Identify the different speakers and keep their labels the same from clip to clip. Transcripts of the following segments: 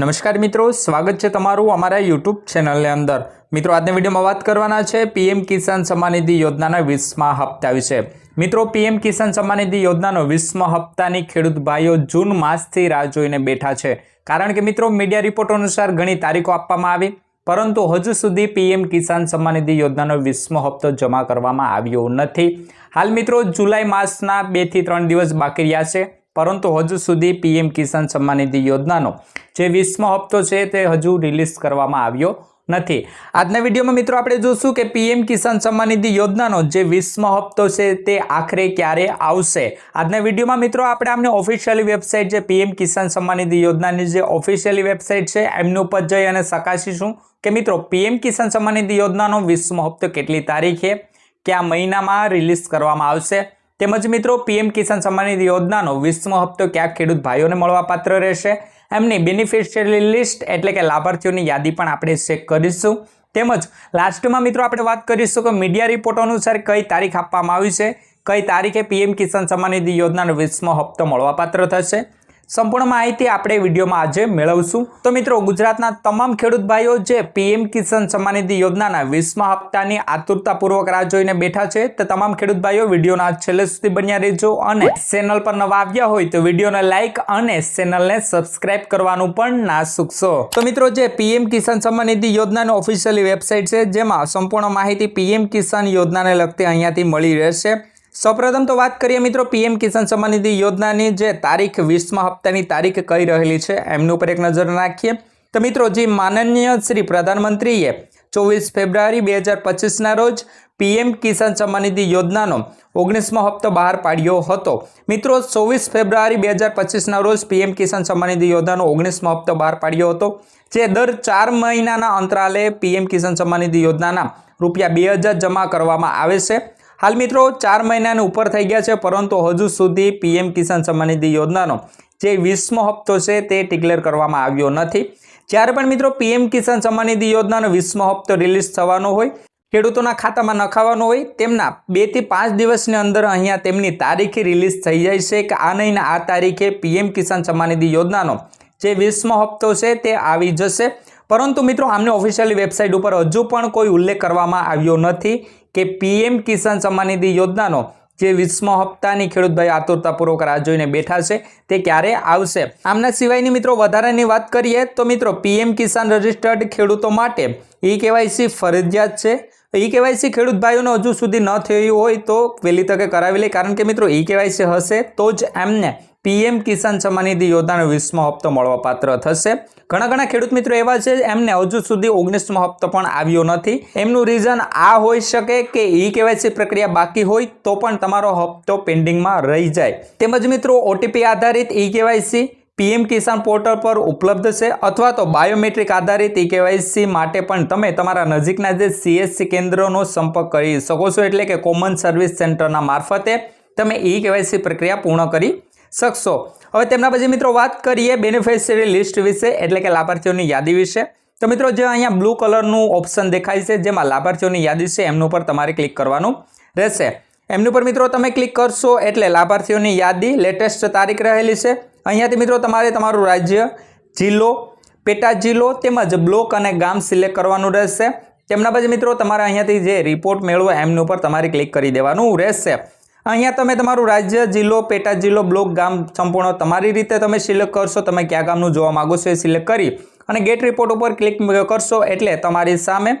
Speaker 1: નમસ્કાર મિત્રો, સ્વાગત છે તમારું અમારા યુટ્યુબ ચેનલની અંદર. મિત્રો, આજના વિડીયોમાં વાત કરવાના છે પીએમ કિસાન સન્માન નિધિ યોજનાના વીસમા હપ્તા વિશે. મિત્રો, પીએમ કિસાન સન્માન નિધિ યોજનાનો વીસમા હપ્તાની ખેડૂત ભાઈઓ જૂન માસથી રાહ જોઈને બેઠા છે. કારણ કે મિત્રો, મીડિયા રિપોર્ટ અનુસાર ઘણી તારીખો આપવામાં આવી, પરંતુ હજુ સુધી પીએમ કિસાન સન્માન નિધિ યોજનાનો વીસમો હપ્તો જમા કરવામાં આવ્યો નથી. હાલ મિત્રો, જુલાઈ માસના બેથી ત્રણ દિવસ બાકી રહ્યા છે. પરંતુ હજુ સુધી પીએમ કિસાન સન્માન નિધિ યોજનાનો જે વીસમો હપ્તો છે તે હજુ રિલીઝ કરવામાં આવ્યો નથી. આજના વિડીયોમાં મિત્રો આપણે જોશું કે પીએમ કિસાન સન્માન નિધિ યોજનાનો જે વીસમો હપ્તો છે તે આખરે ક્યારે આવશે. આજના વિડીયોમાં મિત્રો આપણે આમને ઓફિશિયલી વેબસાઇટ જે પીએમ કિસાન સન્માન નિધિ યોજનાની જે ઓફિશિયલી વેબસાઇટ છે એમનું ઉપર જઈ અને ચકાસીશું કે મિત્રો પીએમ કિસાન સન્માન નિધિ યોજનાનો વીસમો હપ્તો કેટલી તારીખે, કયા મહિનામાં રિલીઝ કરવામાં આવશે તેમજ મિત્રો, પીએમ કિસાન સન્માન નિધિ યોજનાનો વીસમો હપ્તો ક્યાં ખેડૂત ભાઈઓને મળવાપાત્ર રહેશે? એમની બેનિફિશિયરી લિસ્ટ એટલે કે લાભાર્થીઓની યાદી પણ આપણે ચેક કરીશું. તેમજ લાસ્ટમાં મિત્રો, આપણે વાત કરીશું કે મીડિયા રિપોર્ટ અનુસાર કઈ તારીખ આપવામાં આવી છે? કઈ તારીખે પીએમ કિસાન સન્માન નિધિ યોજનાનો વીસમો હપ્તો મળવાપાત્ર થશે? સંપૂર્ણ માહિતી આપણે વિડીયોમાં આજે મેળવશું. તો મિત્રો, ગુજરાતના તમામ ખેડૂત ભાઈઓ જે પીએમ કિસાન સન્માન નિધિ યોજનાના વીસમા હપ્તાની આતુરતાપૂર્વક રાહ જોઈને બેઠા છે, તો તમામ ખેડૂત ભાઈઓ વિડીયોના છેલ્લે સુધી બન્યા રહેજો અને ચેનલ પર નવા આવ્યા હોય તો વિડીયોને લાઇક અને ચેનલને સબસ્ક્રાઇબ કરવાનું પણ ના ચૂકશો તો મિત્રો, જે પીએમ કિસાન સન્માન નિધિ યોજનાની ઓફિશિયલી વેબસાઇટ છે, જેમાં સંપૂર્ણ માહિતી પીએમ કિસાન યોજનાને લગતી અહીંયાથી મળી રહેશે. સૌપ્રથમ તો વાત કરીએ મિત્રો પીએમ કિસાન સન્માન નિધિ યોજનાની જે તારીખ વીસમા હપ્તાની તારીખ કઈ રહેલી છે એમની ઉપર એક નજર નાખીએ. તો મિત્રો જે માનનીય શ્રી પ્રધાનમંત્રીએ ચોવીસ ફેબ્રુઆરી બે હજાર પચીસના રોજ પીએમ કિસાન સન્માન નિધિ યોજનાનો ઓગણીસમો હપ્તો બહાર પાડ્યો હતો. મિત્રો ચોવીસ ફેબ્રુઆરી બે હજાર પચીસના રોજ પીએમ કિસાન સન્માન નિધિ યોજનાનો ઓગણીસમો હપ્તો બહાર પાડ્યો હતો, જે દર ચાર મહિનાના અંતરાલે પીએમ કિસાન સન્માન નિધિ યોજનાના રૂપિયા બે હજાર જમા કરવામાં આવે છે. હાલ મિત્રો ચાર મહિનાને ઉપર થઈ ગયા છે, પરંતુ હજુ સુધી પીએમ કિસાન સન્માન નિધિ યોજનાનો જે વીસમો હપ્તો છે તે ડિક્લેર કરવામાં આવ્યો નથી. જ્યારે પણ મિત્રો પીએમ કિસાન સન્માન નિધિ યોજનાનો વીસમો હપ્તો રિલીઝ થવાનો હોય, ખેડૂતોના ખાતામાં નખાવાનો હોય, તેમના બેથી પાંચ દિવસની અંદર અહીંયા તેમની તારીખે રિલીઝ થઈ જાય છે કે આ નહીં આ તારીખે પીએમ કિસાન સન્માન નિધિ યોજનાનો જે વીસમો હપ્તો છે તે આવી જશે. પરંતુ મિત્રો, આમની ઓફિશિયલી વેબસાઇટ ઉપર હજુ પણ કોઈ ઉલ્લેખ કરવામાં આવ્યો નથી. કે પીએમ કિસાન સન્માન નિધિ યોજનાનો જે વીસમો હપ્તાની ખેડૂતભાઈ આતુરતાપૂર્વક રાહ જોઈને બેઠા છે, તે ક્યારે આવશે? આમના સિવાયની મિત્રો વધારાની વાત કરીએ તો મિત્રો પીએમ કિસાન રજિસ્ટર્ડ ખેડૂતો માટે ઈ કેવાયસી ફરજિયાત છે. ઈ કેવાયસી ખેડૂત ભાઈઓને હજુ સુધી ન થયું હોય તો વહેલી તકે કરાવી લે. કારણ કે મિત્રો, ઈ કેવાયસી હશે તો જ એમને પીએમ કિસાન સન્માન નિધિ યોજનાનો વીસમો હપ્તો મળવાપાત્ર થશે. ઘણા ઘણા ખેડૂત મિત્રો એવા છે, એમને હજુ સુધી ઓગણીસમો હપ્તો પણ આવ્યો નથી. એમનું રીઝન આ હોઈ શકે કે ઈ કેવાયસી પ્રક્રિયા બાકી હોય તો પણ તમારો હપ્તો પેન્ડિંગમાં રહી જાય. તેમજ મિત્રો ઓટીપી આધારિત e KYC PM Kisan portal પર ઉપલબ્ધ છે અથવા તો બાયોમેટ્રિક આધારિત ઈ કેવાયસી માટે પણ તમે તમારા નજીકના જે સીએસસી કેન્દ્રોનો સંપર્ક કરી શકો છો. એટલે કે કોમન સર્વિસ સેન્ટરના મારફતે તમે ઈ કેવાયસી પ્રક્રિયા પૂર્ણ કરી શકશો. હવે તેમના પછી મિત્રો વાત કરીએ બેનિફિશિયરી લિસ્ટ વિશે, એટલે કે લાભાર્થીઓની યાદી વિશે. તો મિત્રો જે અહીંયા બ્લુ કલરનું ઓપ્શન દેખાય છે, જેમાં લાભાર્થીઓની યાદી છે, એમનું પર તમારે ક્લિક કરવાનું રહેશે. એમની પર મિત્રો તમે ક્લિક કરશો એટલે લાભાર્થીઓની યાદી, લેટેસ્ટ તારીખ રહેલી છે અહીંયાથી મિત્રો તમારે તમારું રાજ્ય, જિલ્લો, પેટા જિલ્લો તેમજ બ્લોક અને ગામ સિલેક્ટ કરવાનું રહેશે. તેમના પછી મિત્રો તમારે અહીંયાથી જે રિપોર્ટ મેળવો એમની ઉપર તમારે ક્લિક કરી દેવાનું રહેશે. અહીંયા તમે તમારું રાજ્ય, જિલ્લો, પેટા જિલ્લો, બ્લોક, ગામ સંપૂર્ણ તમારી રીતે તમે સિલેક્ટ કરશો. તમે કયા ગામનું જોવા માગો છો એ સિલેક્ટ કરી અને ગેટ રિપોર્ટ ઉપર ક્લિક કરશો એટલે તમારી સામે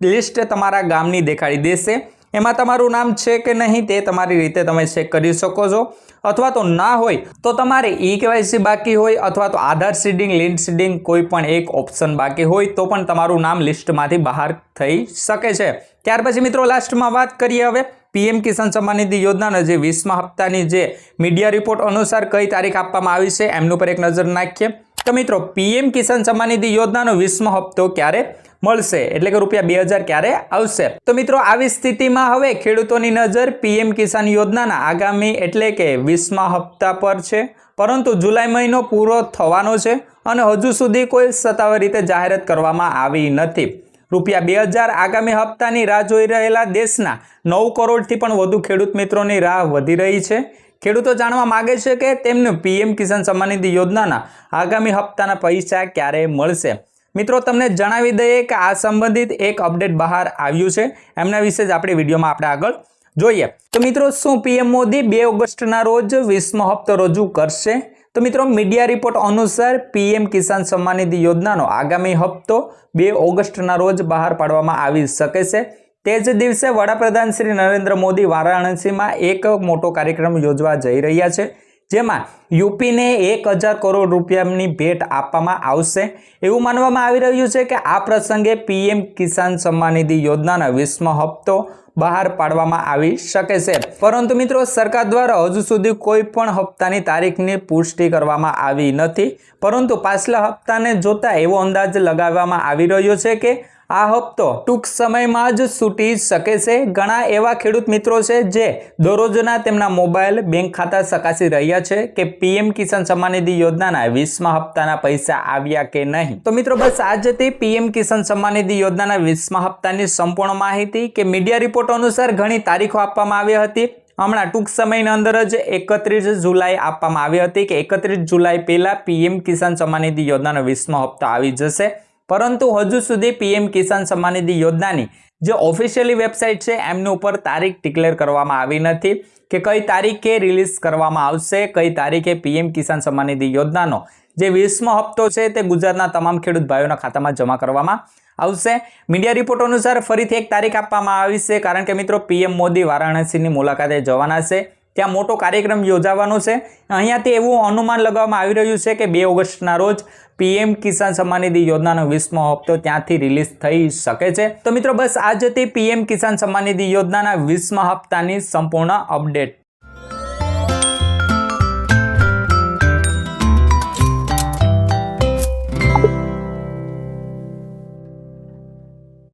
Speaker 1: લિસ્ટ તમારા ગામની દેખાડી દેશે. એમાં તમારું નામ છે કે નહીં તે તમારી રીતે તમે ચેક કરી શકો છો. અથવા તો ના હોય તો તમારે ઈ કેવાયસી બાકી હોય અથવા તો આધાર સીડિંગ લિંક સીડિંગ કોઈ પણ એક ઓપ્શન બાકી હોય તો પણ તમારું નામ લિસ્ટમાંથી બહાર થઈ શકે છે. ત્યાર પછી મિત્રો લાસ્ટમાં વાત કરીએ હવે પીએમ કિસાન સન્માન નિધિ યોજનાનો જે વીસમા હપ્તાની જે મીડિયા રિપોર્ટ અનુસાર કઈ તારીખ આપવામાં આવી છે એમનું પર એક નજર નાખીએ. તો મિત્રો પીએમ કિસાન સન્માન નિધિ યોજનાનો વીસમો હપ્તો ક્યારે મળશે. એટલે કે રૂપિયા બે હજાર ક્યારે આવશે? તો મિત્રો, આવી સ્થિતિમાં હવે ખેડૂતોની નજર પીએમ કિસાન યોજનાના આગામી એટલે કે વીસમા હપ્તા પર છે. પરંતુ જુલાઈ મહિનો પૂરો થવાનો છે અને હજુ સુધી કોઈ સત્તાવાર રીતે જાહેરાત કરવામાં આવી નથી. રૂપિયા બે હજાર આગામી હપ્તાની રાહ જોઈ રહેલા દેશના નવ કરોડથી પણ વધુ ખેડૂત મિત્રોની રાહ વધી રહી છે. ખેડૂતો જાણવા માગે છે કે તેમને પીએમ કિસાન સન્માન નિધિ યોજનાના આગામી હપ્તાના પૈસા ક્યારે મળશે? મિત્રો, તમને જણાવી દઈએ કે આ સંબંધિત એક અપડેટ બહાર આવ્યું છે. એમના વિશે જ આપણી વિડીયોમાં આપણે આગળ જોઈએ. તો મિત્રો, શું પીએમ મોદી બે ઓગસ્ટના રોજ વીસમો હપ્તો રજૂ કરશે? તો મિત્રો, મીડિયા રિપોર્ટ અનુસાર પીએમ કિસાન સન્માન નિધિ યોજનાનો આગામી હપ્તો બે ઓગસ્ટના રોજ બહાર પાડવામાં આવી શકે છે. તે જ દિવસે વડાપ્રધાન શ્રી નરેન્દ્ર મોદી વારાણસીમાં એક મોટો કાર્યક્રમ યોજવા જઈ રહ્યા છે. જેમાં યુપીને એક હજાર કરોડ રૂપિયાની ભેટ આપવામાં આવશે. એવું માનવામાં આવી રહ્યું છે કે આ પ્રસંગે પીએમ કિસાન સન્માન નિધિ યોજનાના વીસમો હપ્તો બહાર પાડવામાં આવી શકે છે. પરંતુ મિત્રો, સરકાર દ્વારા હજુ સુધી કોઈ પણ હપ્તાની તારીખની પુષ્ટિ કરવામાં આવી નથી. પરંતુ પાછલા હપ્તાને જોતા એવો અંદાજ લગાવવામાં આવી રહ્યો છે કે આ હપ્તો ટૂંક સમયમાં જ છૂટી શકે છે. ઘણા એવા ખેડૂત મિત્રો છે જે દરરોજના તેમના મોબાઈલ બેંક ખાતા ચકાસી રહ્યા છે કે પીએમ કિસાન સન્માન નિધિ યોજનાના વીસમા હપ્તાના પૈસા આવ્યા કે નહીં. તો મિત્રો, બસ આજથી પીએમ કિસાન સન્માન નિધિ યોજનાના વીસમા હપ્તાની સંપૂર્ણ માહિતી. કે મીડિયા રિપોર્ટ અનુસાર ઘણી તારીખો આપવામાં આવી હતી. હમણાં ટૂંક સમયની અંદર જ એકત્રીસ જુલાઈ આપવામાં આવી હતી કે એકત્રીસ જુલાઈ પહેલાં પીએમ કિસાન સન્માન નિધિ યોજનાનો વીસમો હપ્તો આવી જશે. પરંતુ હજુ સુધી પીએમ કિસાન સન્માન યોજનાની જે ઓફિશિયલી વેબસાઇટ છે, એમની ઉપર તારીખ ડિક્લેર કરવામાં આવી નથી કે કઈ તારીખે રિલીઝ કરવામાં આવશે, કઈ તારીખે પીએમ કિસાન સન્માન યોજનાનો જે વીસમો હપ્તો છે તે ગુજરાતના તમામ ખેડૂત ભાઈઓના ખાતામાં જમા કરવામાં આવશે. મીડિયા રિપોર્ટ અનુસાર ફરીથી એક તારીખ આપવામાં આવી છે, કારણ કે મિત્રો પીએમ મોદી વારાણસીની મુલાકાતે જવાના છે. ત્યાં મોટો કાર્યક્રમ યોજાવાનો છે. અહીંયાથી એવું અનુમાન લગાવવામાં આવી રહ્યું છે કે બે ઓગસ્ટના રોજ પીએમ કિસાન સન્માન નિધિ યોજનાનો વીસમો હપ્તો ત્યાંથી રિલીઝ થઈ શકે છે. તો મિત્રો બસ આ જ હતી પીએમ કિસાન સન્માન નિધિ યોજનાના વીસમા હપ્તાની સંપૂર્ણ અપડેટ.